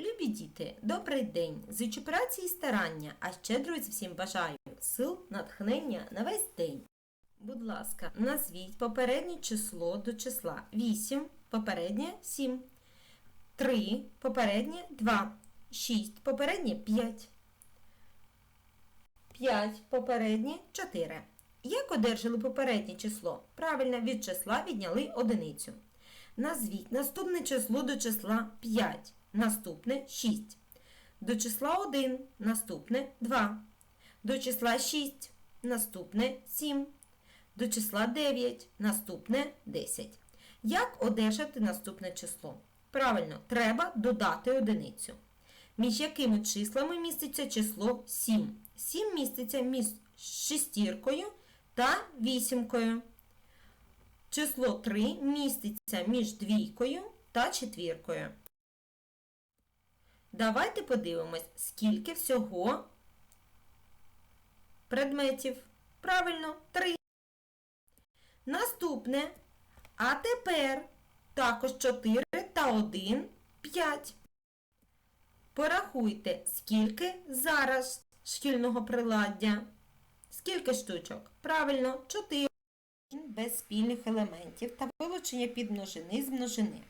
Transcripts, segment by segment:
Любі діти, добрий день! Зичу праці і старання, а ще, друзі, всім бажаю сил, натхнення на весь день. Будь ласка, назвіть попереднє число до числа 8, попереднє 7, 3, попереднє 2, 6, попереднє 5, 5, попереднє 4. Як одержали попереднє число? Правильно, від числа відняли одиницю. Назвіть наступне число до числа 5, наступне 6. До числа 1 наступне 2. До числа 6 наступне 7. До числа 9 наступне 10. Як одержати наступне число? Правильно, треба додати одиницю. Між якими числами міститься число 7? 7 міститься між шестіркою та вісімкою. Число 3 міститься між двійкою та четвіркою. Давайте подивимось, скільки всього предметів. Правильно, 3. Наступне. А тепер також 4 та 1 5. Порахуйте, скільки зараз шкільного приладдя. Скільки штучок? Правильно, 4 без спільних елементів та вилучення підмножини з множини.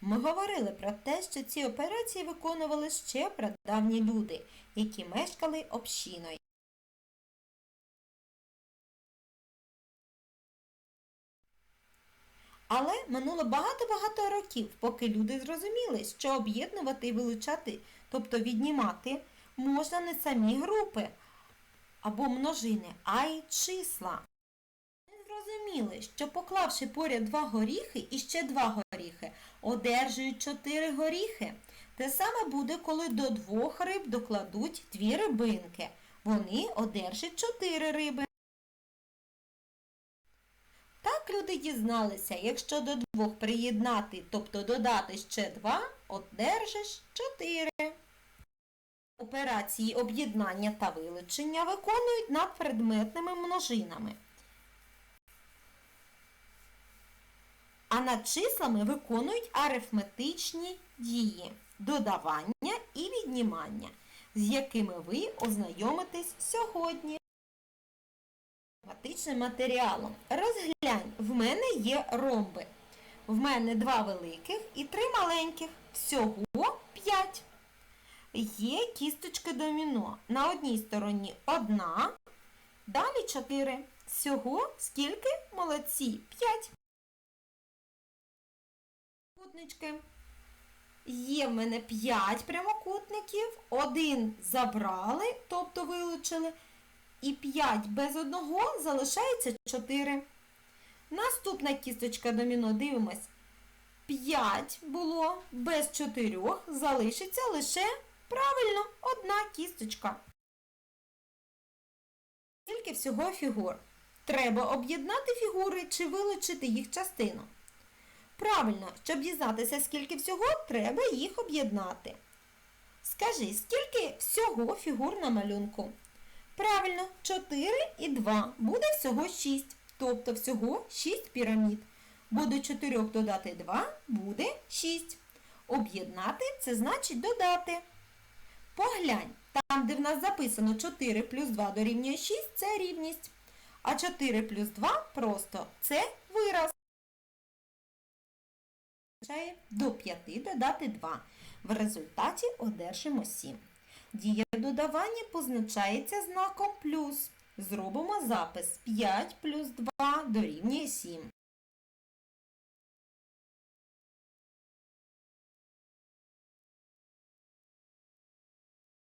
Ми говорили про те, що ці операції виконували ще прадавні люди, які мешкали общиною. Але минуло багато-багато років, поки люди зрозуміли, що об'єднувати і вилучати, тобто віднімати, можна не самі групи або множини, а й числа. Зрозуміли, що поклавши поряд два горіхи і ще два горіхи, одержують чотири горіхи. Те саме буде, коли до двох риб докладуть дві рибинки. Вони одержать чотири риби. Так люди дізналися, якщо до двох приєднати, тобто додати ще два, одержиш чотири. Операції об'єднання та вилучення виконують над предметними множинами. А над числами виконують арифметичні дії додавання і віднімання, з якими ви ознайомитесь сьогодні. Математичним матеріалом. Розглянь, в мене є ромби. В мене два великих і три маленьких. Всього п'ять. Є кісточка доміно. На одній стороні одна, далі чотири. Всього скільки? Молодці? П'ять. Кутнички. Є в мене 5 прямокутників, один забрали, тобто вилучили, і 5 без одного залишається 4. Наступна кісточка доміно, дивимось. 5 було, без 4 залишиться лише правильно одна кісточка. Скільки всього фігур? Треба об'єднати фігури чи вилучити їх частину. Правильно, щоб дізнатися, скільки всього, треба їх об'єднати. Скажи, скільки всього фігур на малюнку? Правильно, 4 і 2. Буде всього 6. Тобто всього 6 пірамід. Буде 4 додати 2, буде 6. Об'єднати це значить додати. Поглянь, там, де в нас записано 4 плюс 2 дорівнює 6, це рівність. А 4 плюс 2 просто це вираз до 5 додати 2. В результаті одержимо 7. Дія додавання позначається знаком плюс. Зробимо запис 5 плюс 2 дорівнює 7.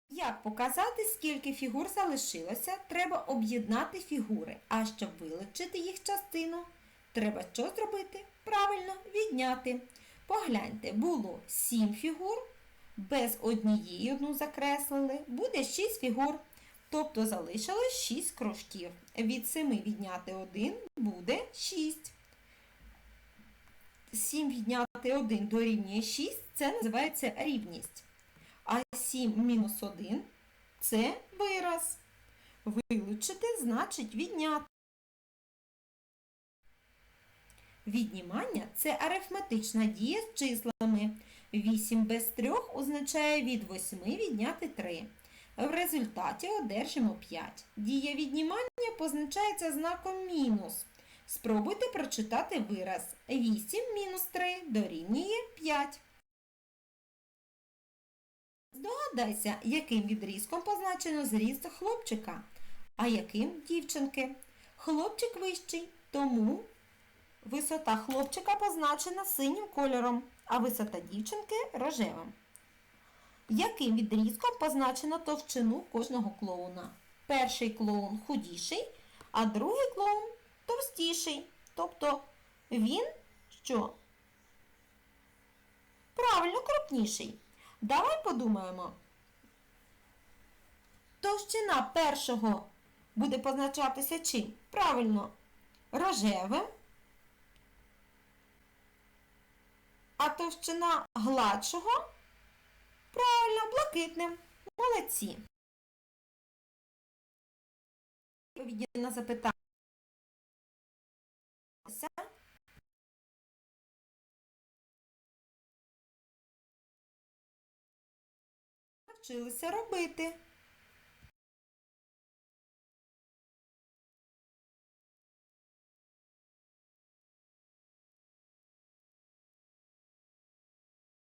Як показати, скільки фігур залишилося, треба об'єднати фігури, а щоб вилучити їх частину, треба що зробити? Правильно, відняти. Погляньте, було 7 фігур, без однієї одну закреслили, буде 6 фігур. Тобто залишилось 6 кружків. Від 7 відняти 1 буде 6. 7 відняти 1 дорівнює 6, це називається рівність. А 7 мінус 1 це вираз. Вилучити значить відняти. Віднімання це арифметична дія з числами. 8 без 3 означає від 8 відняти 3. В результаті одержимо 5. Дія віднімання позначається знаком мінус. Спробуйте прочитати вираз. 8 мінус 3 дорівнює 5. Здогадайся, яким відрізком позначено зріст хлопчика, а яким дівчинки. Хлопчик вищий, тому висота хлопчика позначена синім кольором, а висота дівчинки рожевим. Яким відрізком позначено товщину кожного клоуна? Перший клоун худіший, а другий клоун товстіший. Тобто він що? Правильно, крупніший. Давай подумаємо. Товщина першого буде позначатися чим? Правильно, рожевим. А товщина гладшого правильно, блакитним. Молодці. Відповіді на запитання. Навчилися робити.